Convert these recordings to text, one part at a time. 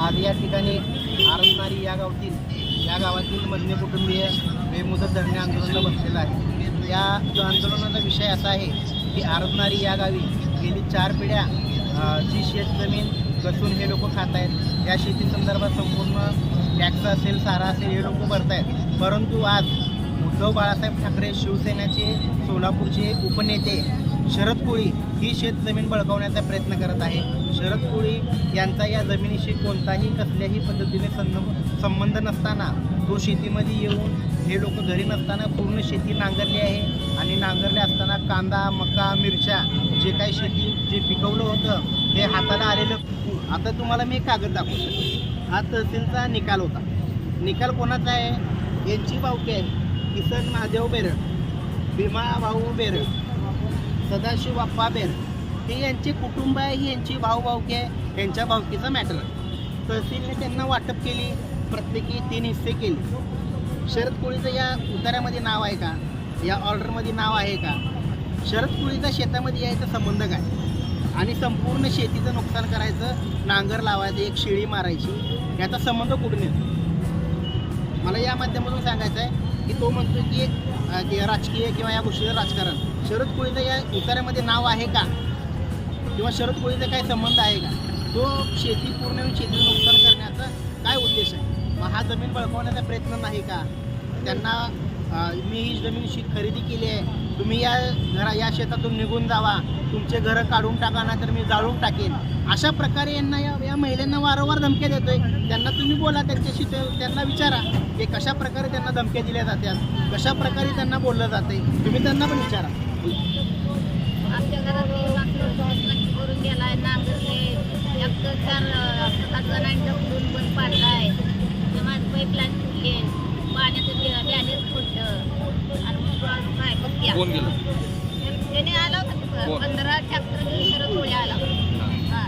आज या ठिकाणी आरसनारी या गावातील या गावातील मधले कुटुंबीय बेमुदत धरणे आंदोलनाला बसलेलं आहे. या जो आंदोलनाचा विषय असा आहे की आरसनारी या गावी गेली चार पिढ्या जी शेत जमीन कसून हे लोक खात आहेत या शेतीसंदर्भात संपूर्ण टॅक्स असेल सारा असेल हे लोक भरतायत. परंतु आज उद्धव बाळासाहेब ठाकरे शिवसेनेचे सोलापूरचे उपनेते शरद कोळी ही शेतजमीन बळकावण्याचा प्रयत्न करत आहे शरद कोळी यांचा या जमिनीशी कोणताही कसल्याही पद्धतीने संब संबंध नसताना तो शेतीमध्ये येऊन हे लोक घरी नसताना पूर्ण शेती नांगरली आहे. आणि नांगरले असताना कांदा मका मिरच्या जे काही शेती जे पिकवलं होतं हे हाताला आलेलं आता तुम्हाला मी कागद दाखवतो. हा तहसीलचा निकाल होता. निकाल कोणाचा आहे? यांची बावकी आहे. किसन महादेव बेरड भीमा भाऊ बेरड सदाशिव बाप्पा बेरड. हे यांचे कुटुंब आहे ही यांची भाऊभावकी आहे यांच्या भावकीचं मॅटर तहसीलने त्यांना वाटप केली प्रत्येकी तीन हिस्से केले. शरद कोळीचं या उतारामध्ये नाव आहे का? या ऑर्डरमध्ये नाव आहे का? शरद कोळीचा शेतामध्ये यायचा संबंध काय? आणि संपूर्ण शेतीचं नुकसान करायचं नांगर लावायचं एक शिळी मारायची याचा संबंध कुठून येतो? मला या माध्यमातून सांगायचं आहे की तो म्हणतो की राजकीय किंवा या गोष्टीचं राजकारण. शरद कोळीचं या उतारामध्ये नाव आहे का? किंवा शरद कोळीचा काही संबंध आहे का? तो शेती पूर्ण येऊन नुकसान करण्याचा काय उद्देश आहे? मग हा जमीन बळकवण्याचा प्रयत्न नाही का? त्यांना मी ही जमीन शी खरेदी केली आहे. तुम्ही या घरा या शेतातून निघून जावा. तुमचे घरं काढून टाका ना तर मी जाळून टाकेन. अशा प्रकारे यांना या या महिलांना वारंवार धमक्या देतोय. त्यांना तुम्ही बोला त्यांच्याशी ते- त्यांना विचारा की कशा प्रकारे त्यांना धमक्या दिल्या जातात कशा प्रकारे त्यांना बोललं जाते तुम्ही त्यांना पण विचारा. करून गेलाय नांगरले एक चार जणांनी ढकलून पण पाडलाय. ते माझं पाईपलाईन फुटली पाण्याचं डॅनेज फुटलं आणि मग काय कोण गेलं? त्याने आला होता? पंधरा ट्रॅक्टर घेऊन आला. हा.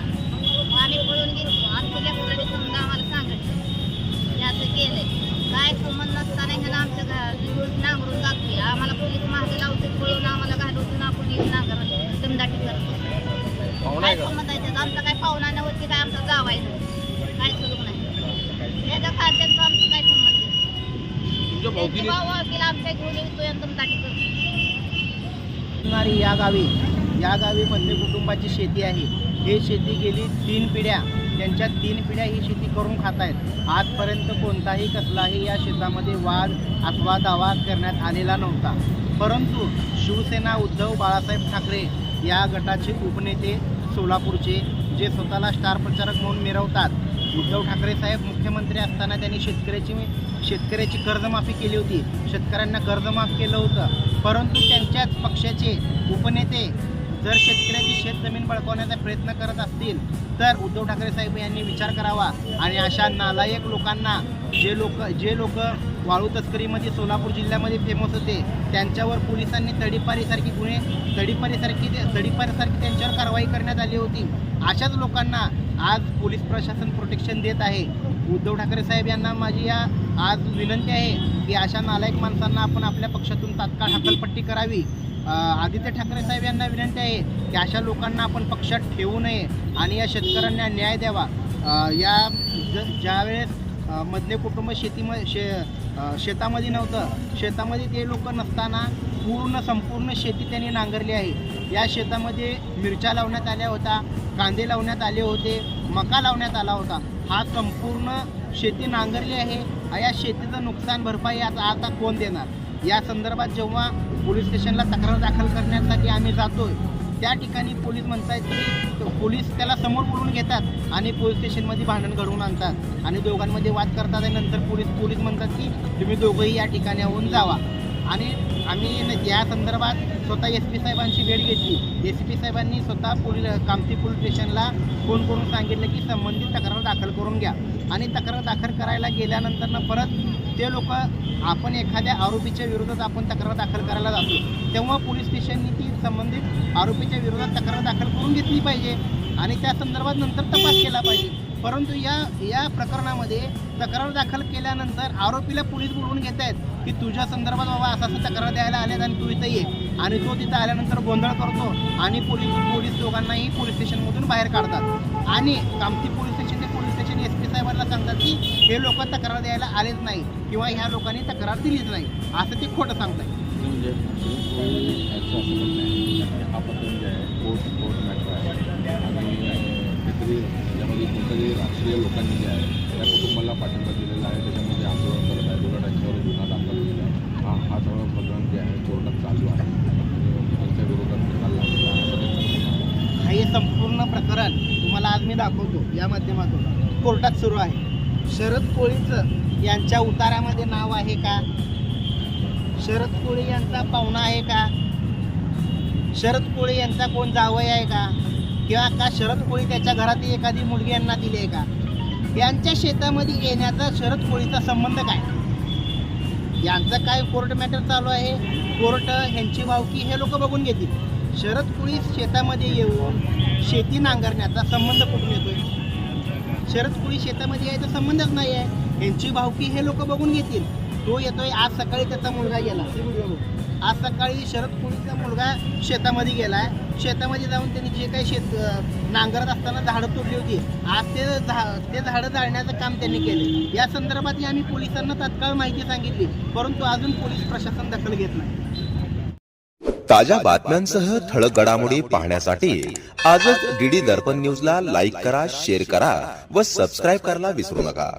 आम्ही पळून गेलो. आमच्या लेकराने समजा आम्हाला सांगितलं असं केलंय. या गावी. या गावी मधले कुटुंबाची शेती आहे. ही शेती गेली तीन पिढ्या. त्यांच्या तीन पिढ्या ही शेती करून खात आहेत आजपर्यंत कोणताही कसलाही या शेतामध्ये वाद अथवा दावा करण्यात आलेला नव्हता. परंतु शिवसेना उद्धव बाळासाहेब ठाकरे या गटाचे उपनेते सोलापूरचे जे स्वतःला स्टार प्रचारक म्हणून मिरवतात. उद्धव ठाकरे साहेब मुख्यमंत्री असताना त्यांनी शेतकऱ्याची शेतकऱ्याची कर्जमाफी केली होती. शेतकऱ्यांना कर्जमाफ केलं होतं. परंतु त्यांच्याच पक्षाचे उपनेते जर शेतकऱ्याची शेतजमीन बळकवण्याचा प्रयत्न करत असतील तर उद्धव ठाकरे साहेब यांनी विचार करावा. आणि अशा नालायक लोकांना जे लोक जे लोक वाळू तस्करीमध्ये सोलापूर जिल्ह्यामध्ये फेमस होते त्यांच्यावर पोलिसांनी तडीपारीसारखी गुन्हे तडीपारीसारखी तडीपारीसारखी त्यांच्यावर कारवाई करण्यात आली होती. अशाच लोकांना आज पोलीस प्रशासन प्रोटेक्शन देत आहे. उद्धव ठाकरे साहेब यांना माझी या आज विनंती आहे की अशा नालायक माणसांना आपण आपल्या पक्षातून तात्काळ हकलपट्टी करावी. आदित्य ठाकरे साहेब यांना विनंती आहे की अशा लोकांना आपण पक्षात ठेवू नये आणि या शेतकऱ्यांना न्याय द्यावा. या ज ज्यावेळेस मधले कुटुंब शेतीमध्ये शे शेतामध्ये नव्हतं शेतामध्ये ते लोक नसताना पूर्ण संपूर्ण शेती त्यांनी नांगरली आहे. या शेतामध्ये मिरच्या लावण्यात आल्या होत्या कांदे लावण्यात आले होते मका लावण्यात आला होता. हा संपूर्ण शेती नांगरली आहे. या शेतीचं नुकसान भरपाई आता आता कोण देणार? या संदर्भात जेव्हा पोलीस स्टेशनला तक्रार दाखल करण्यासाठी आम्ही जातोय त्या ठिकाणी पोलीस म्हणतायत की पोलीस त्याला समोर बोलून घेतात आणि पोलीस स्टेशनमध्ये भांडण घडवून आणतात आणि दोघांमध्ये वाद करतात आणि नंतर पोलीस पोलीस म्हणतात की तुम्ही दोघंही या ठिकाणी जावा. आणि आम्ही या संदर्भात स्वतः एस पी साहेबांची भेट घेतली. एस पी साहेबांनी स्वतः पोलीस कामती पोलीस स्टेशनला फोन करून सांगितलं की संबंधित तक्रार दाखल करून घ्या. आणि तक्रार दाखल करायला गेल्यानंतरनं परत ते लोक आपण एखाद्या आरोपीच्या विरोधात आपण तक्रार दाखल करायला जातो. तेव्हा पोलीस स्टेशननी ती संबंधित आरोपीच्या विरोधात तक्रार दाखल करून घेतली पाहिजे. आणि त्या संदर्भात नंतर तपास केला पाहिजे. परंतु या या प्रकरणामध्ये तक्रार दाखल केल्यानंतर आरोपीला पोलीस बोलवून घेत आहेत की तुझ्या संदर्भात बाबा असं असं तक्रार द्यायला आलेत आणि तू इथं ये. आणि तो तिथं आल्यानंतर गोंधळ करतो आणि पोलीस पोलीस दोघांनाही पोलीस स्टेशनमधून बाहेर काढतात. आणि कामती पोलीस स्टेशन ते पोलीस स्टेशन एस पी साहेबला सांगतात की हे लोक तक्रार द्यायला आलेच नाही किंवा ह्या लोकांनी तक्रार दिलीच नाही. असं ते खोटं सांगताय म्हणजे कोळी याचं असं काहीतरी त्यामध्ये कोणत्याही राष्ट्रीय लोकांनी जे आहे त्या कुटुंबाला पाठिंबा दिलेला आहे. त्याच्यामध्ये आंदोलन करत आहे. दोघा त्यांच्यावर गुन्हा दाखल केला आहे. हा हा सगळं प्रकरण जे आहे कोर्टात चालू आहे. त्यांच्या विरोधात निकाल लागलेला आहे. हे संपूर्ण प्रकरण तुम्हाला आज मी दाखवतो या माध्यमातून. कोर्टात सुरू आहे. शरद कोळीचं यांच्या उतारामध्ये नाव आहे का? शरद कोळी यांचा पाहुणा आहे का? शरद कोळी यांचा कोण जावई आहे का? किंवा का शरद कोळी त्याच्या घरातील एखादी मुलगी यांना दिली आहे का? यांच्या शेतामध्ये येण्याचा शरद कोळीचा संबंध काय? यांचं काय कोर्ट मॅटर चालू आहे? कोर्ट ह्यांची भावकी हे लोक बघून घेतील. शरद कोळी शेतामध्ये येऊन शेती नांगरण्याचा संबंध कुठून येतोय? शरद कोळी शेतामध्ये यायचा संबंधच नाही आहे ह्यांची भावकी हे लोक बघून घेतील. तो येतोय आज सकाळी त्याचा मुलगा गेला. आज सकाळी शरद कोळीचा मुलगा शेतामध्ये गेलाय. शेतामध्ये जाऊन त्यांनी जे काही शेत नांगरत असताना झाडं तोडली होती. आज ते झा ते झाडं जाळण्याचं काम त्यांनी केले या संदर्भात आम्ही पोलिसांना तात्काळ माहिती सांगितली परंतु अजून पोलीस प्रशासन दखल घेत नाही. ताज्या बातम्यांसह ठळक घडामोडी पाहण्यासाठी आजच डीडी दर्पण न्यूजला लाईक करा शेअर करा व सबस्क्राईब करायला विसरू नका.